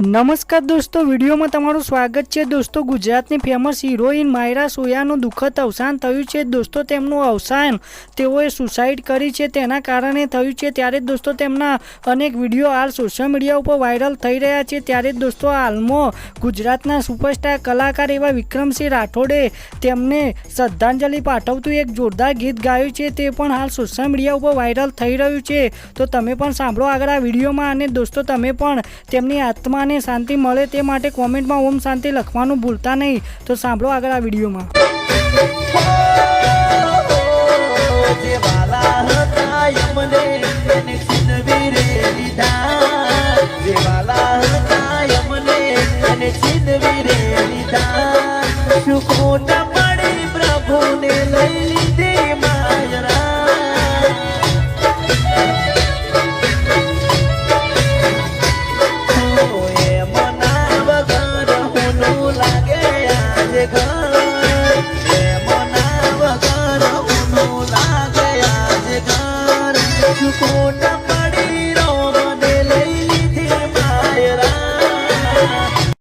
નમસ્કાર દોસ્તો, વિડીયોમાં તમારું સ્વાગત છે. દોસ્તો, ગુજરાતની ફેમસ હિરોઈન માયરા સોયાનું દુઃખદ અવસાન થયું છે. દોસ્તો, તેમનું અવસાન તેઓએ સુસાઇડ કરી છે. તેના કારણે થયું છે. ત્યારે દોસ્તો, તેમના અનેક વીડિયો હાલ સોશિયલ મીડિયા ઉપર વાયરલ થઈ રહ્યા છે. ત્યારે દોસ્તો, હાલમાં ગુજરાતના સુપરસ્ટાર કલાકાર એવા વિક્રમસિંહ રાઠોડે તેમને શ્રદ્ધાંજલિ પાઠવતું એક જોરદાર ગીત ગાયું છે. તે પણ હાલ સોશિયલ મીડિયા ઉપર વાયરલ થઈ રહ્યું છે. તો તમે પણ સાંભળો આગળ આ વિડીયોમાં. અને દોસ્તો, તમે પણ તેમની આત્માને શાંતિ મળે તે માટે કોમેન્ટમાં ઓમ શાંતિ લખવાનું ભૂલતા નહીં. તો સાંભળો આગળ આ વિડીયોમાં. શું વાલા આજે ઘર એમના